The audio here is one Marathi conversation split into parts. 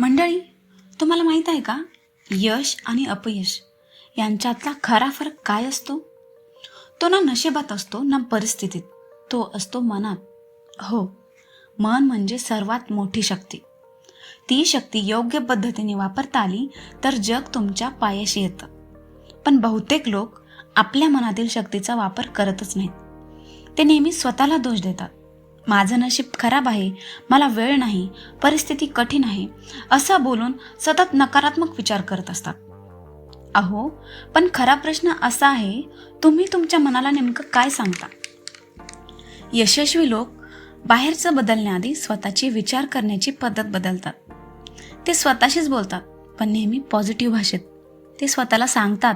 मंडळी तुम्हाला माहीत आहे का? यश आणि अपयश यांच्यातला खरा फरक काय असतो? तो ना नशिबात असतो ना परिस्थितीत. तो असतो मनात. हो मन म्हणजे सर्वात मोठी शक्ती. ती शक्ती योग्य पद्धतीने वापरता आली तर जग तुमच्या पायाशी येतं. पण बहुतेक लोक आपल्या मनातील शक्तीचा वापर करतच नाहीत. ते नेहमी स्वतःला दोष देतात. माझं नशीब खराब आहे मला वेळ नाही परिस्थिती कठीण आहे असं बोलून सतत नकारात्मक विचार करत असतात. अहो पण खरा प्रश्न असा आहे तुम्ही तुमच्या मनाला नेमकं काय सांगता? यशस्वी लोक बाहेरचं बदलण्याआधी स्वतःची विचार करण्याची पद्धत बदलतात. ते स्वतःशीच बोलतात पण नेहमी पॉझिटिव्ह भाषेत. ते स्वतःला सांगतात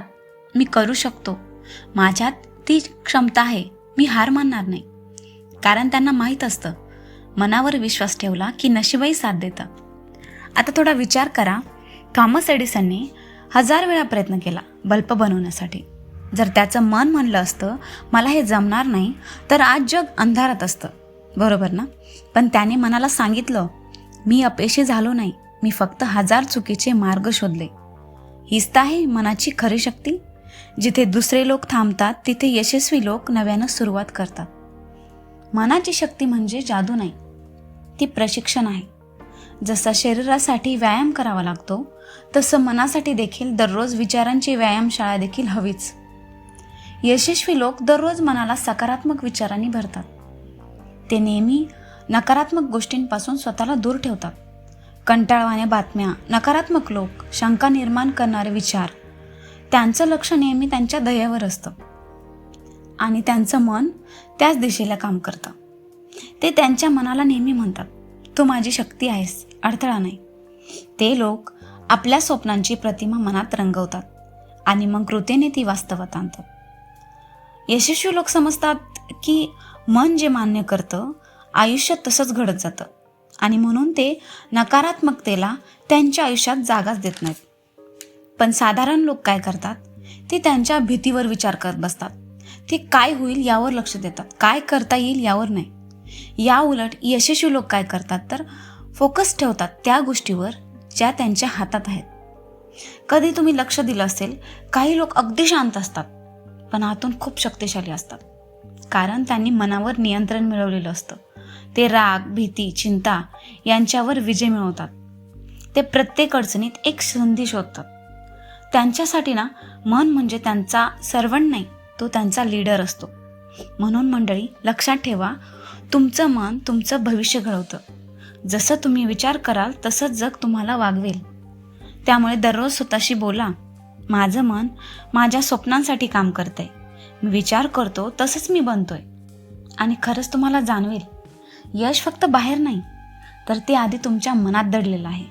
मी करू शकतो. माझ्यात ती क्षमता आहे मी हार मानणार नाही. कारण त्यांना माहीत असतं. मनावर विश्वास ठेवला की नशीबही साथ देतं. आता थोडा विचार करा. थॉमस एडिसनने हजार वेळा प्रयत्न केला बल्ब बनवण्यासाठी. जर त्याचं मन म्हणलं असतं मला हे जमणार नाही तर आज जग अंधारात असतं. बरोबर ना? पण त्याने मनाला सांगितलं मी अपयशी झालो नाही. मी फक्त हजार चुकीचे मार्ग शोधले. हीच तर आहे मनाची खरी शक्ती? जिथे दुसरे लोक थांबतात तिथे यशस्वी लोक नव्यानं सुरुवात करतात. मनाची शक्ती म्हणजे जादू नाही. ती प्रशिक्षण आहे. जसा शरीरासाठी व्यायाम करावा लागतो तसं मनासाठी देखील दररोज विचारांची व्यायामशाळा देखील हवीच. यशस्वी लोक दररोज मनाला सकारात्मक विचारांनी भरतात. ते नेहमी नकारात्मक गोष्टींपासून स्वतःला दूर ठेवतात. कंटाळवाण्या बातम्या नकारात्मक लोक शंका निर्माण करणारे विचार त्यांचं लक्ष नेहमी त्यांच्या ध्येयावर असतं. आणि त्यांचं मन त्याच दिशेला काम करतं. ते त्यांच्या मनाला नेहमी म्हणतात तू माझी शक्ती आहेस अडथळा नाही. ते लोक आपल्या स्वप्नांची प्रतिमा मनात रंगवतात आणि मग कृतीने ती वास्तवात आणतात. यशस्वी लोक समजतात की मन जे मान्य करतं आयुष्य तसंच घडत जातं आणि म्हणून ते नकारात्मकतेला त्यांच्या आयुष्यात जागाच देत नाहीत. पण साधारण लोक काय करतात ते त्यांच्या भीतीवर विचार करत बसतात. ते काय होईल यावर लक्ष देतात. काय करता येईल यावर नाही. या उलट यशस्वी लोक काय करतात तर फोकस ठेवतात त्या गोष्टीवर ज्या त्यांच्या हातात आहेत. कधी तुम्ही लक्ष दिलं असेल काही लोक अगदी शांत असतात पण आतून खूप शक्तिशाली असतात. कारण त्यांनी मनावर नियंत्रण मिळवलेलं असतं. ते राग भीती चिंता यांच्यावर विजय मिळवतात. ते प्रत्येक अडचणीत एक संधी शोधतात. त्यांच्यासाठी ना मन म्हणजे त्यांचा सर्वण नाही. तो त्यांचा लीडर असतो. म्हणून मंडळी लक्षात ठेवा तुमचं मन तुमचं भविष्य घडवतं. जसं तुम्ही विचार कराल तसंच जग तुम्हाला वागवेल. त्यामुळे दररोज स्वतःशी बोला माझं मन माझ्या स्वप्नांसाठी काम करतंय. मी विचार करतो तसंच मी बनतोय. आणि खरंच तुम्हाला जाणवेल यश फक्त बाहेर नाही तर ते आधी तुमच्या मनात दडलेलं आहे.